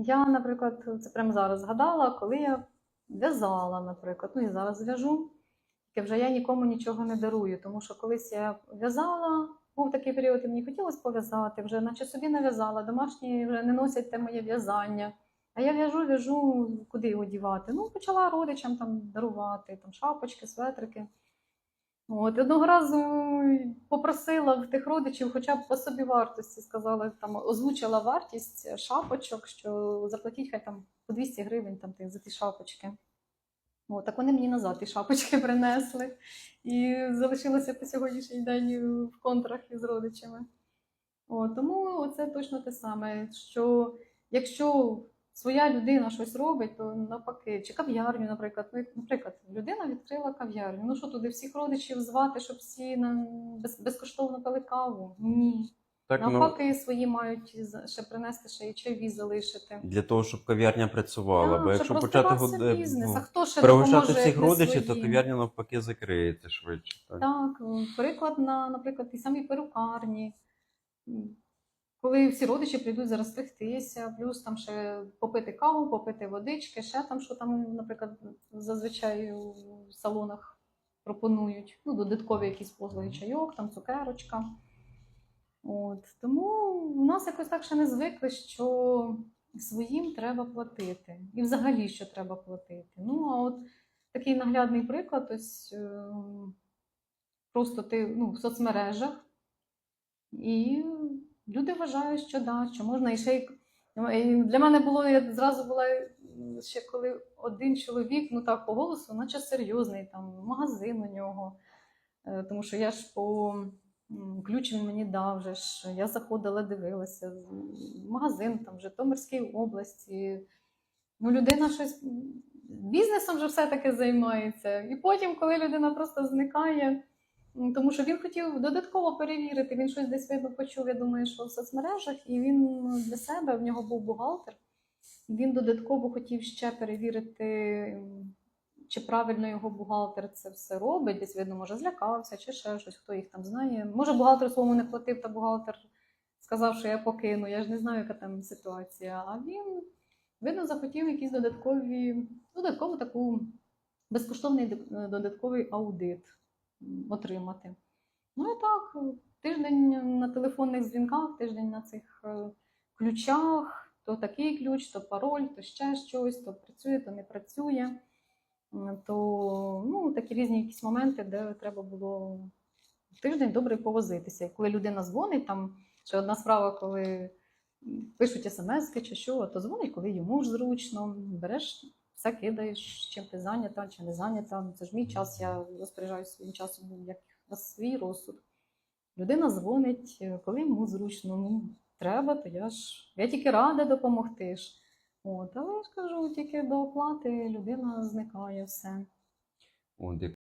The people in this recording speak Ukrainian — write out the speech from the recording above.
Я, наприклад, це прямо зараз згадала, коли я в'язала, наприклад, ну і зараз в'яжу, тільки вже я нікому нічого не дарую, тому що колись я в'язала, був такий період, і мені хотілося пов'язати, вже наче собі нав'язала, домашні вже не носять те моє в'язання. А я в'яжу, в'яжу, куди його дівати. Ну, почала родичам там дарувати, там шапочки, светрики. От, одного разу попросила в тих родичів хоча б по собі вартості, сказала, там озвучила вартість шапочок, що заплатіть хай там по 200 гривень там, за ті шапочки. От, так вони мені назад ті шапочки принесли. І залишилося по сьогоднішній день в контрах із родичами. От, тому це точно те саме, що якщо своя людина щось робить, то навпаки, чи кав'ярню, наприклад. Ну, наприклад, людина відкрила кав'ярню. Ну що туди всіх родичів звати, щоб всі на, без, безкоштовно пили каву? Ні. Так, ну, Навпаки, свої мають ще принести ще і чайові залишити. для того, щоб кав'ярня працювала. Так, Бо якщо почати розвивався год- бізнес, ну, а хто ще пригощати всіх родичів, то кав'ярня навпаки закриється швидше. Так? Так, приклад на, наприклад, ті самі перукарні. Коли всі родичі прийдуть зараз стригтися, плюс там ще попити каву, попити водички, ще там, що там, наприклад, зазвичай у салонах пропонують. Ну, додаткові якісь послуги, чайок, там цукерочка. От. Тому у нас якось так ще не звикли, що своїм треба платити. І взагалі, що треба платити. Ну, а от такий наглядний приклад, ось е, просто ти ну, в соцмережах, і люди вважають, що да, що можна і ще й. ну, Для мене було, я зразу була ще коли один чоловік, ну так, по голосу, наче серйозний, там магазин у нього. Е, Тому що я ж по м, ключ він мені дав, вже ж я заходила, дивилася. Магазин там в Житомирській області. Ну, людина щось бізнесом вже все-таки займається. І потім, коли людина просто зникає, тому що він хотів додатково перевірити, він щось десь видно почув, я думаю, що в соцмережах, і він для себе, в нього був бухгалтер, він додатково хотів ще перевірити, чи правильно його бухгалтер це все робить. Десь видно, може, злякався, чи ще щось, хто їх там знає. Може, бухгалтер своєму не платив, та бухгалтер сказав, що я покину. Я ж не знаю, яка там ситуація. А він, видно, захотів якісь додаткові, додаткову таку безкоштовний додатковий аудит отримати. Ну і так, тиждень на телефонних дзвінках, тиждень на цих е, ключах, то такий ключ, то пароль, то ще щось, то працює, то не працює. То ну, такі різні якісь моменти, де треба було тиждень добре повозитися. І коли людина дзвонить, там ще одна справа, коли пишуть смс чи що, то дзвонить, коли йому ж зручно, береш все кидаєш, чим ти зайнята чи не зайнята. Це ж мій час, я розпоряджаюся своїм часом як на свій розсуд. Людина дзвонить, коли йому зручно. Ну, треба, то я ж я тільки рада допомогти ж. От, але я ж кажу, тільки до оплати людина зникає все. От,